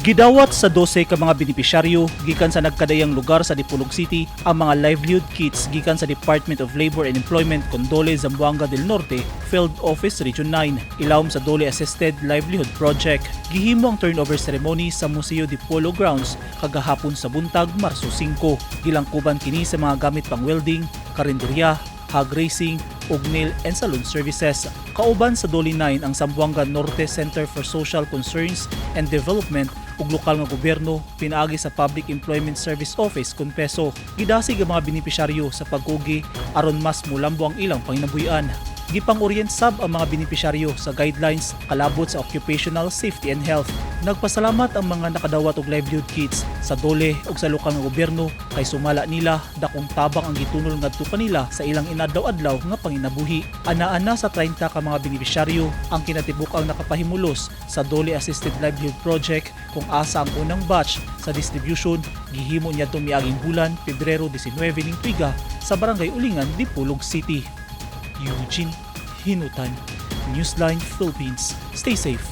Gidawat sa 12 ka mga benepisyaryo gikan sa nagkadayang lugar sa Dipolog City ang mga livelihood kits gikan sa Department of Labor and Employment Condole Zamboanga del Norte, Field Office Region 9, ilawom sa Dole Assisted Livelihood Project. Gihimo ang turnover ceremony sa Museo de Polo Grounds kagahapon sa buntag Marso 5. Gilangkuban kini sa mga gamit pang welding, karinderya, hog racing, ug nail and salon services. Kauban sa Doli 9 ang Zamboanga Norte Center for Social Concerns and Development ug lokal nga gobyerno pinaagi sa Public Employment Service Office kun peso. Gidasig ang mga benepisyaryo sa pagkugi aron mas mulambo ang ilang panginabuhian. Gipang-orient sab ang mga benepisyaryo sa guidelines kalabot sa occupational safety and health. Nagpasalamat ang mga nakadawat og livelihood kits sa dole ug sa lokal nga gobyerno kay sumala nila dakong tabang ang gitunol ngadto kanila sa ilang inadlaw-adlaw nga panginabuhi. Ana-ana sa 30 ka mga benepisyaryo ang kinatibuk-ang nakapahimulos sa Dole Assisted Livelihood Project kung asa ang unang batch sa distribution gihimo niya miaging bulan Pebrero 19 ning tuiga sa Barangay Ulingan, Dipolog City. Eugene Hinutan, Newsline Philippines. Stay safe.